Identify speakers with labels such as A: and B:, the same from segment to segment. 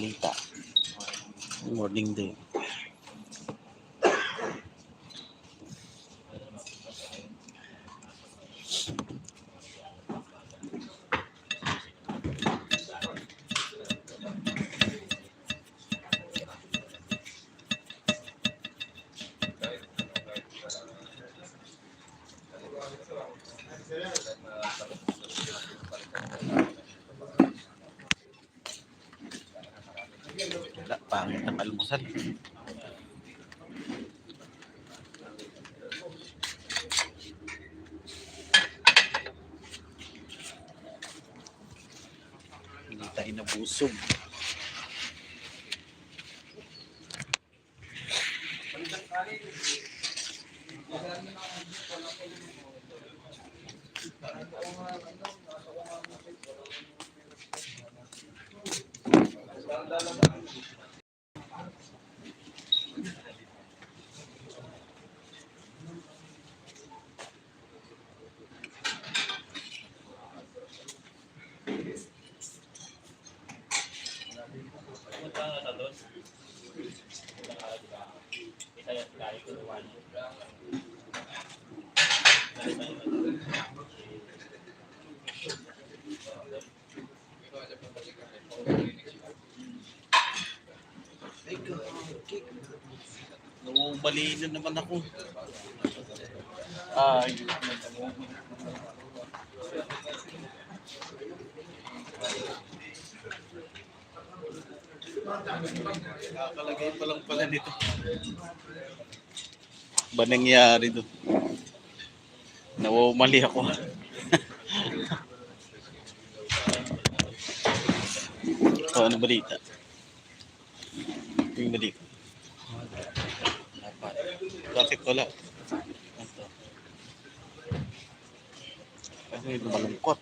A: balita. Morning day. Almusal. Hindi tayo nabusog. Namumali na naman ako. Ay, Nakakalagay pa lang pala nito. Ba nangyari doon? Nawawmali ako. oh, ano balita? Yung balita. Dapat. Bakit wala? Ito. Kasi malungkot.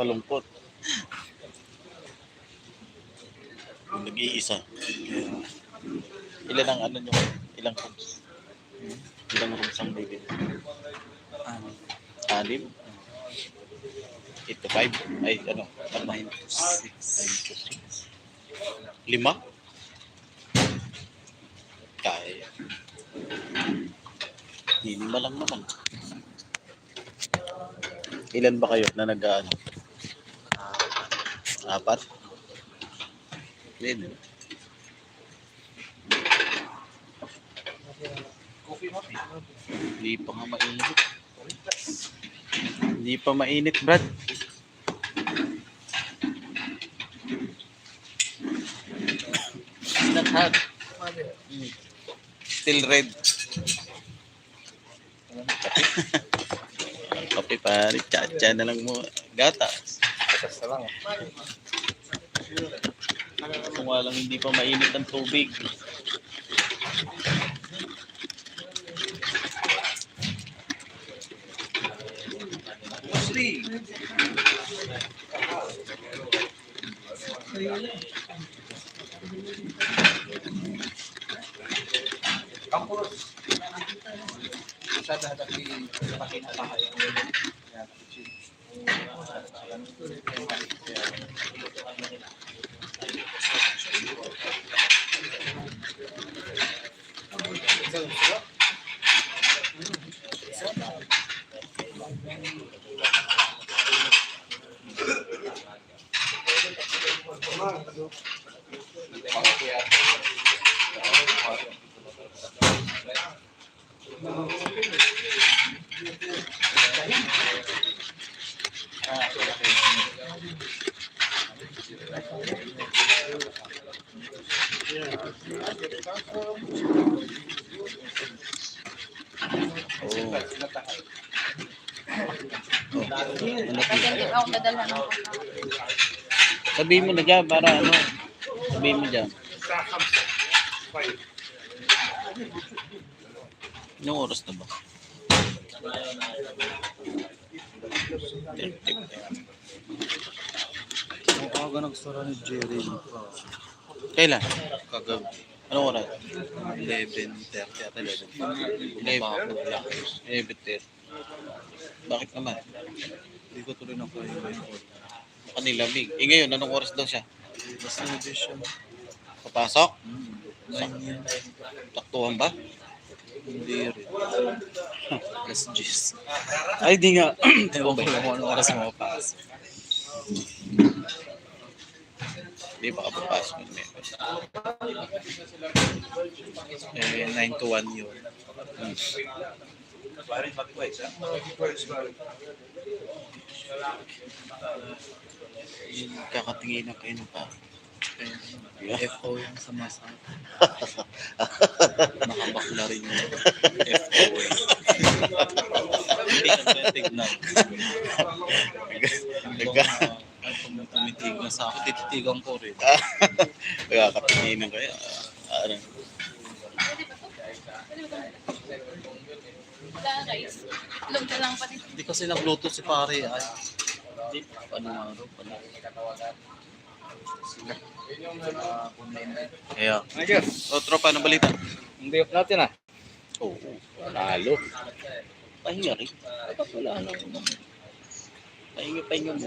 A: Malungkot. Yung nag-iisa. Ilan ang ano nyo? Ilang rooms? Ilang rooms ang baby?
B: Ano?
A: Anim? 8 to 5? Ay, ano? Ano?
B: 9 to 6.
A: 9 to 6. Lima? Kaya. Lima lang naman. Ilan ba kayo na nag-ano? Apat? Pwede. Hindi pa nga mainit. Hindi pa mainit, Brad. It's not hot. Mm. Still red. Kape pare, cha-cha na lang mo. Gatas.
B: Katas na lang.
A: Kung walang hindi pa mainit ang tubig.
B: Kampus. Siya dati nakakita pa kayo.
A: Oh.
C: Kasi hindi ako dadalhan ng
A: Sabihin mo na dyan para ano. Sabihin mo dyan. Anong oras na ba? 35.
B: Ang aga nagsara ni Jerry.
A: Kailan?
B: Kagabi.
A: Anong oras?
B: 11.30 at 11.
A: Eleven. Eleven. Bakit naman?
B: Hindi ko tuloy na kaya yung
A: Baka nilamig. Eh ngayon, anong oras daw siya?
B: Basta siya.
A: Papasok?
B: Hmm. Nine yan.
A: Taktuhan ba?
B: Hindi rin. Alas 10.
A: Ay, di nga.
B: Ewan ko lang kung anong oras mo papas.
A: Hindi, baka papasok yun. may-
B: Eh, 9 to 1 yun.
A: Hmm. Yun, Kakatingin na kayo ng pa.
B: Eh, FO yung sa masa. Nakabakla rin yun. FO eh. Hindi ka ba tignan?
A: Nagka,
B: At kung tumitig na sa akin, tititigan ko rin.
A: nagkakatingin na kayo. Ah, ano?
C: Wala guys. Itlog na lang pati.
B: Hindi kasi nag-bluetooth si pare. Ay, hindi. Paano nga ro? Paano? Kaya,
A: O, tropa, anong balita?
B: hindi up natin ah.
A: Oo, panalo. Pahinga rin. Dapat wala ano. Pahinga, pahinga mo.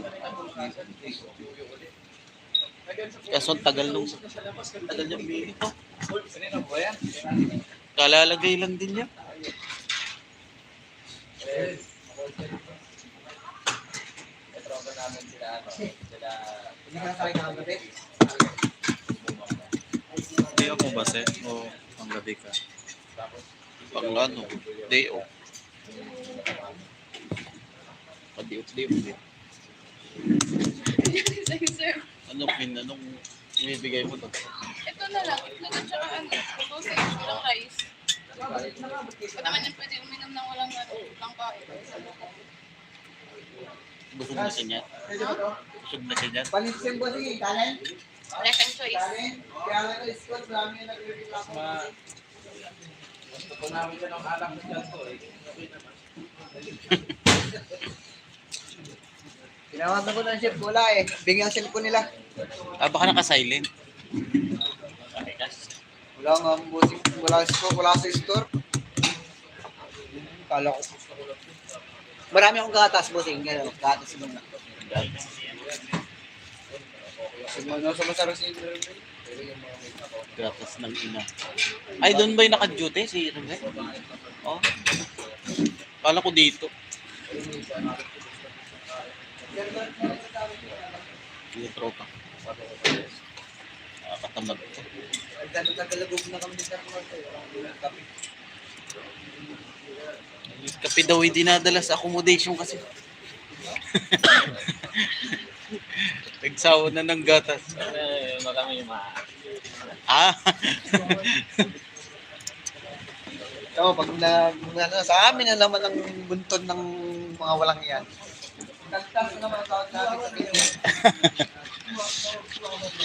A: Kaso ang tagal nung ang tagal niya bili ko. Kalalagay lang din niya.
B: Hindi ako ba set o panggabi ka?
A: Pang ano, day off. Padi-off, day off.
C: Sa'yo sir.
A: Ano, pin, anong ibibigay mo doon?
C: Ito na lang. Itlog at saka ano. Sausage ng rice. Ba't naman yan pwede uminom ng walang ano, walang kain.
A: Busog na siya niya. Busog na siya niya.
D: Panitsin po sige, kanin?
C: Second choice.
D: Kanin? Kaya nga ito, Scott, marami yung nagre-reklamo. Tinawagan ko ng chef, wala eh. Bigyan ang cellphone nila.
A: Ah, baka naka-silent.
D: Wala nga, buti, wala, sa- wala sa store. Kala ko. Marami akong gatas, bossing. Gano'n, gatas muna. Sumano sa masarap si
A: Gatas ng ina. Ay, doon ba yung naka-duty si Rene? Oh. Kala ko dito. Yung tropa. Nakakatamad ko.
D: Nagtagalagog na kami sa mga kape.
A: Kape daw ay dinadala sa accommodation kasi. Nagsawa na ng gatas.
B: Eh, marami yung mga...
A: Ah,
D: Oo, pag na, na, sa amin na naman ang buntod ng mga walang yan. Kaltas na naman sa ganyan.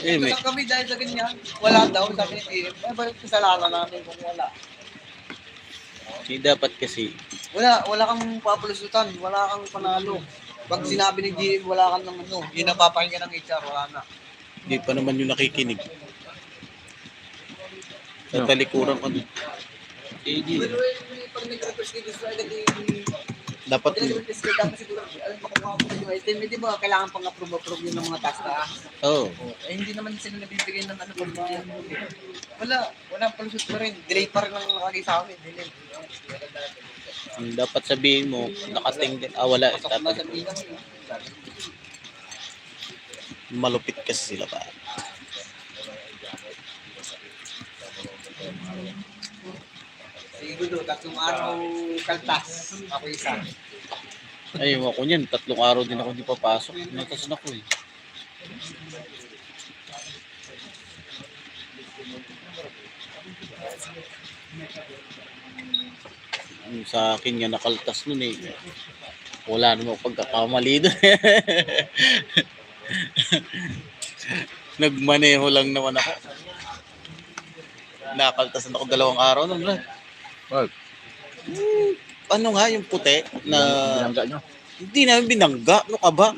A: Eh, may,
D: kami dahil sa ganyan. Wala daw, sabi ni PM. Eh, balik sa lala namin kung wala.
A: eh, dapat kasi,
D: Wala, wala kang papulusutan, wala kang panalo. Pag sinabi ni GM, wala kang ng ano, yun ang papakinggan ng HR, wala na.
A: hindi pa naman yung nakikinig. Sa talikuran ko. Eh,
D: Pero pag nag-request kayo agad yung...
A: dapat
D: hindi ba kailangan pang approve-approve yun ng mga task na
A: Oh,
D: Eh, hindi naman sila nabibigay ng ano pag Wala, wala palusot pa rin. Delay pa rin ang nakagay sa amin. Delay.
A: ang dapat sabihin mo, nakating din. Ah, wala.
D: Sa bilang.
A: malupit kasi sila pa.
D: Siguro, tatlong araw kaltas. Ako isa.
A: Ay, ako niyan, tatlong araw din ako hindi papasok. Natasan ako eh. Yung sa akin nga nakaltas nun eh. Wala namang pagkakamali doon. Nagmaneho lang naman ako. Nakaltasan ako dalawang araw nun. Brad.
B: What?
A: Ano nga yung puti na
B: Binangga nyo.
A: hindi namin binangga. Ano ka ba?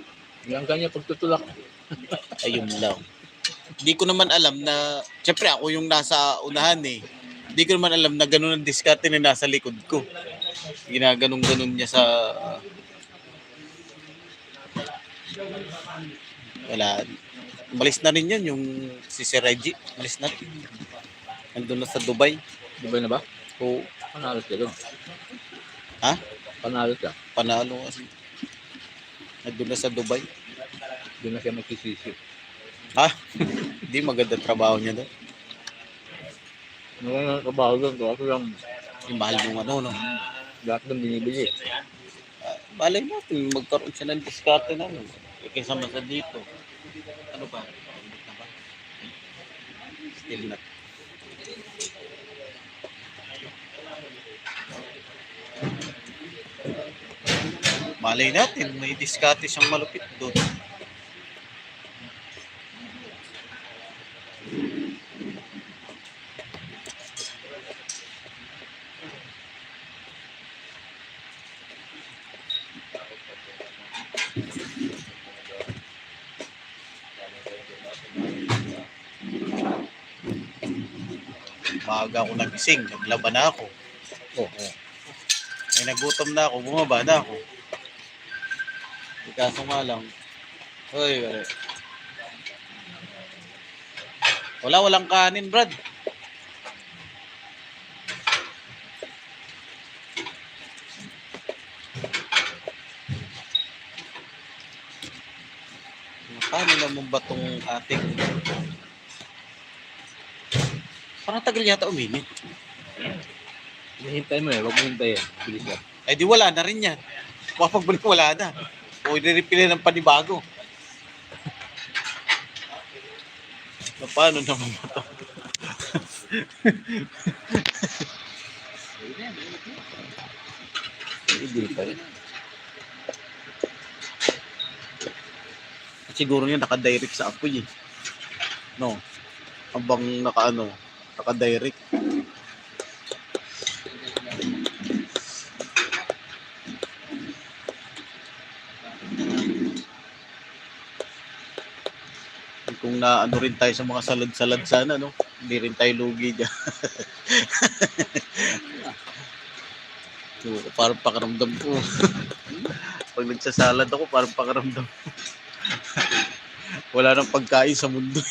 B: Binangga niya pagtutulak.
A: Ayun lang. Hindi ko naman alam na, syempre ako yung nasa unahan eh. Hindi ko naman alam na ganun ang diskarte na nasa likod ko. Ginaganong-ganon niya sa... Wala. Umalis na rin yun, yung si Sir Reggie. Umalis na. Nandun na sa Dubai.
B: Di ba na ba?
A: O,
B: Panalo ka doon.
A: Ha?
B: Panalo ka.
A: panalo kasi. Nandun na sa Dubai.
B: Doon na siya magsisisi.
A: Ha? Hindi maganda trabaho niya doon.
B: Nga kabaho doon? Kasi lang
A: Yung mahal yung ano, no?
B: lahat doon binibili.
A: Ah, Malay natin, magkaroon siya ng diskarte na no? Kaysa mas sa dito. Ano pa? Still not. Malay natin, may diskarte siyang malupit doon. Maaga ako nagising, naglaban na ako.
B: Oo. Oh,
A: May nagutom na ako, bumaba na ako. Kaso nga lang, Hoy, wala. Wala, walang kanin, Brad. Paano naman ba tong ating... Parang tagal yata uminit.
B: Hintay mo eh. Huwag mo hintayin. Bilis lang.
A: Ay di wala na rin yan. Mapagbalik wala na. O i-refill ng panibago. Na paano naman ba to?
B: Hindi pa rin.
A: Siguro niya naka-direct sa apoy eh. No. Habang naka-ano, naka-direct. Na ano rin tayo sa mga salad-salad sana, no? Hindi rin tayo lugi dyan. So, parang pakaramdam ko. Pag nagsasalad ako, parang pakaramdam Wala nang pagkain sa mundo.